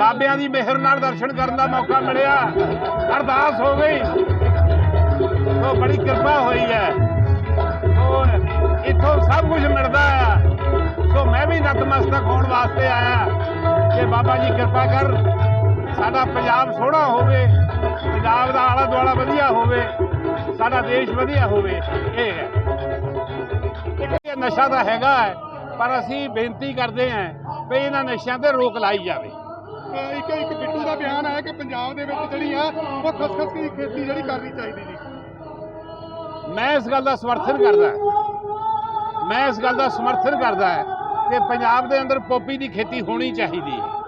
ਬਾਬਿਆਂ ਦੀ ਮਿਹਰ ਨਾਲ ਦਰਸ਼ਨ ਕਰਨ ਦਾ ਮੌਕਾ ਮਿਲਿਆ। ਅਰਦਾਸ ਹੋ ਗਈ। ਸੋ ਬੜੀ ਕਿਰਪਾ ਹੋਈ ਹੈ। ਸੋ ਇੱਥੋਂ ਸਭ ਕੁਝ ਮਿਲਦਾ ਆ। ਸੋ ਮੈਂ ਵੀ ਨਤਮਸਤਕ ਹੋਣ ਵਾਸਤੇ ਆਇਆ। ਕਿ ਬਾਬਾ ਜੀ ਕਿਰਪਾ ਕਰ, ਸਾਡਾ ਪੰਜਾਬ ਸੋਹਣਾ ਹੋਵੇ, ਪੰਜਾਬ ਦਾ ਆਲਾ ਦੁਆਲਾ ਵਧੀਆ ਹੋਵੇ, ਸਾਡਾ ਦੇਸ਼ ਵਧੀਆ ਹੋਵੇ, ਇਹ ਹੈ। ਨਸ਼ਾ ਤਾਂ ਹੈਗਾ ਹੈ, ਪਰ ਅਸੀਂ ਬੇਨਤੀ ਕਰਦੇ ਹਾਂ ਵੀ ਇਹਨਾਂ ਨਸ਼ਿਆਂ ਤੇ ਰੋਕ ਲਾਈ ਜਾਵੇ। ਇੱਕ ਇੱਕ ਬਿੱਟੂ ਦਾ ਬਿਆਨ ਆਇਆ ਕਿ ਪੰਜਾਬ ਦੇ ਵਿੱਚ ਜਿਹੜੀ ਆ ਉਹ ਖਸਖਸ ਦੀ ਖੇਤੀ ਜਿਹੜੀ ਕਰਨੀ ਚਾਹੀਦੀ ਜੀ ਮੈਂ ਇਸ ਗੱਲ ਦਾ ਸਮਰਥਨ ਕਰਦਾ ਮੈਂ ਇਸ ਗੱਲ ਦਾ ਸਮਰਥਨ ਕਰਦਾ ਕਿ ਪੰਜਾਬ ਦੇ ਅੰਦਰ ਪੋਪੀ ਦੀ ਖੇਤੀ ਹੋਣੀ ਚਾਹੀਦੀ ਹੈ।